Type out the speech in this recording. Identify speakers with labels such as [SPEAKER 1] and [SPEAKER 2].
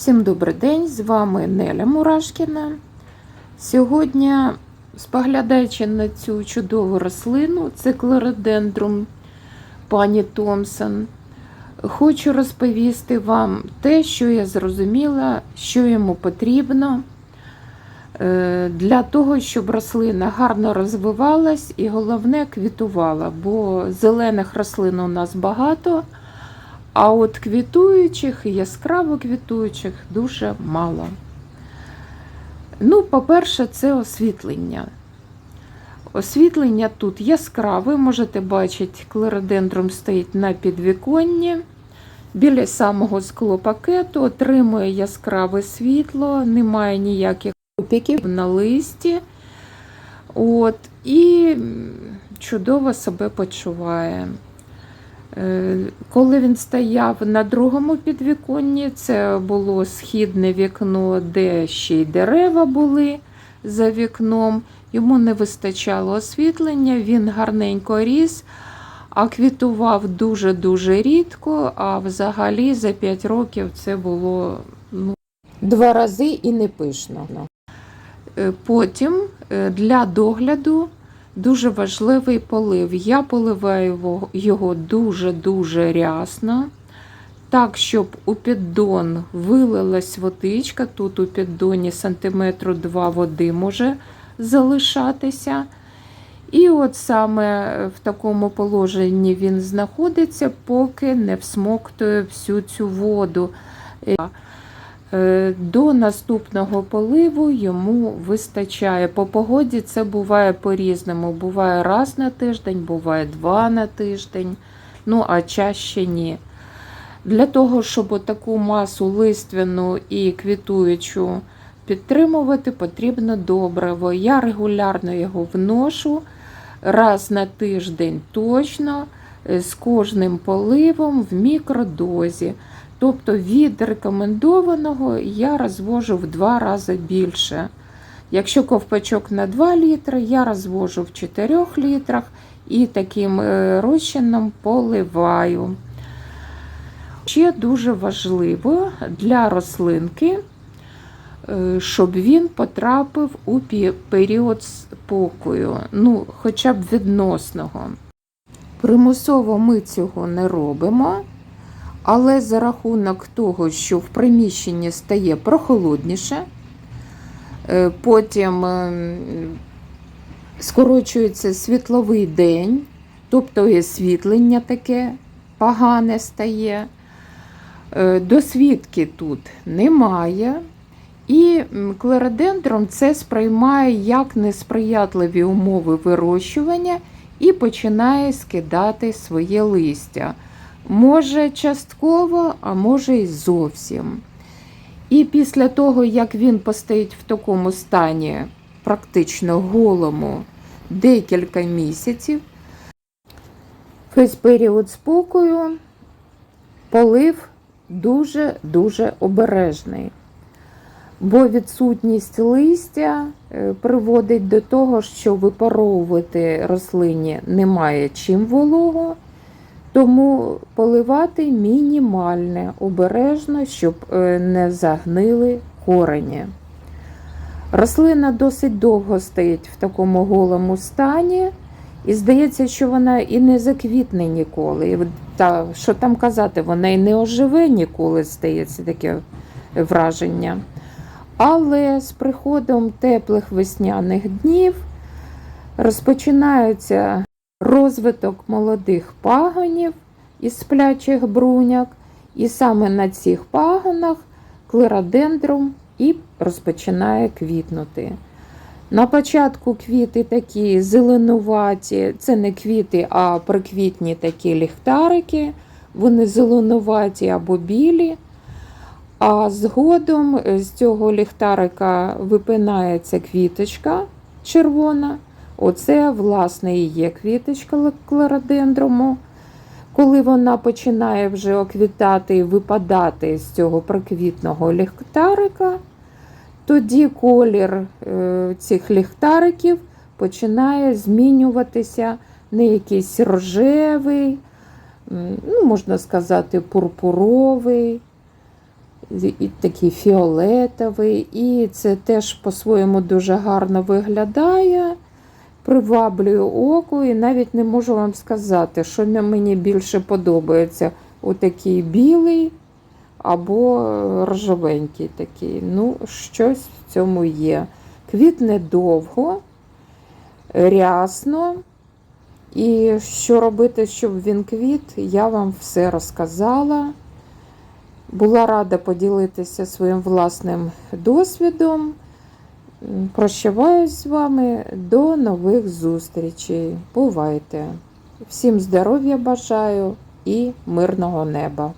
[SPEAKER 1] Всім добрий день! З вами Неля Мурашкіна. Сьогодні, споглядаючи на цю чудову рослину, це клеродендрум пані Томпсон, хочу розповісти вам те, що я зрозуміла, що йому потрібно е, для того, щоб рослина гарно розвивалась і головне квітувала, бо зелених рослин у нас багато. А от квітуючих яскраво квітуючих дуже мало. Ну, по-перше, це освітлення. Освітлення тут яскраве, можете бачити, клеродендрум стоїть на підвіконні. Біля самого склопакету отримує яскраве світло, немає ніяких опіків на листі. От, І чудово себе почуває. Е, Коли він стояв на другому підвіконні, це було східне вікно, де ще й дерева були за вікном. Йому не вистачало освітлення, він гарненько ріс, а квітував дуже-дуже рідко, а взагалі за 5 років це було ну, два рази і не пишно. Е, Потім е, для догляду Дуже важливий полив. Я поливаю його- дуже-дуже рясно, так, щоб у піддон вилилась водичка. Тут у піддоні сантиметру два води може залишатися. І от саме в такому положенні він знаходиться, поки не всмоктує всю цю воду. Е, До наступного поливу йому вистачає. По погоді це буває по-різному. Буває раз на тиждень, буває два на тиждень, ну а чаще ні. Для того, щоб таку масу листвяну і квітуючу підтримувати, потрібно добриво. Я регулярно його вношу раз на тиждень точно, е, з кожним поливом в мікродозі. Тобто від рекомендованого я розвожу в два рази більше. Якщо ковпачок на 2 літри, я розвожу в 4 літрах і таким е, розчином поливаю. Ще дуже важливо для рослинки, е, щоб він потрапив у період спокою, ну, хоча б відносного. Примусово ми цього не робимо. Але за рахунок того, що в приміщенні стає прохолодніше, е, потім е, скорочується світловий день, тобто і освітлення таке погане стає. Е, Досвідки тут немає. І клеродендром це сприймає як несприятливі умови вирощування і починає скидати своє листя. Може, частково, а може і зовсім. І після того, як він постоїть в такому стані, практично голому, декілька місяців, весь період спокою полив дуже-дуже обережний. Бо відсутність листя е, приводить до того, що випаровувати рослині немає чим вологу. Тому поливати мінімальне, обережно, щоб е, не загнили корені. Рослина досить довго стоїть в такому голому стані, і здається, що вона і не заквітне ніколи. Та, що там казати, вона і не оживе ніколи, здається, таке враження. Але з приходом теплих весняних днів розпочинаються розвиток молодих пагонів із сплячих бруняк, і саме на цих пагонах клеродендрум і розпочинає квітнути. На початку квіти такі зеленуваті, це не квіти, а приквітні такі ліхтарики, вони зеленуваті або білі. А згодом з цього ліхтарика випинається квіточка червона. Оце, власне, і є квіточка клеродендрому. Коли вона починає вже оквітати і випадати з цього приквітного ліхтарика, тоді колір е, цих ліхтариків починає змінюватися на якийсь рожевий, ну, можна сказати, пурпуровий. і такий фіолетовий, і це теж по-своєму дуже гарно виглядає. Приваблює око, і навіть не можу вам сказати, що мені більше подобається. Отакий білий або рожевенький такий. Ну, щось в цьому є. Квітне довго, рясно. І що робити, щоб він квіт, я вам все розказала. Була рада поділитися своїм власним досвідом. Прощаюсь з вами до нових зустрічей. Бувайте! Всім здоров'я бажаю і мирного неба!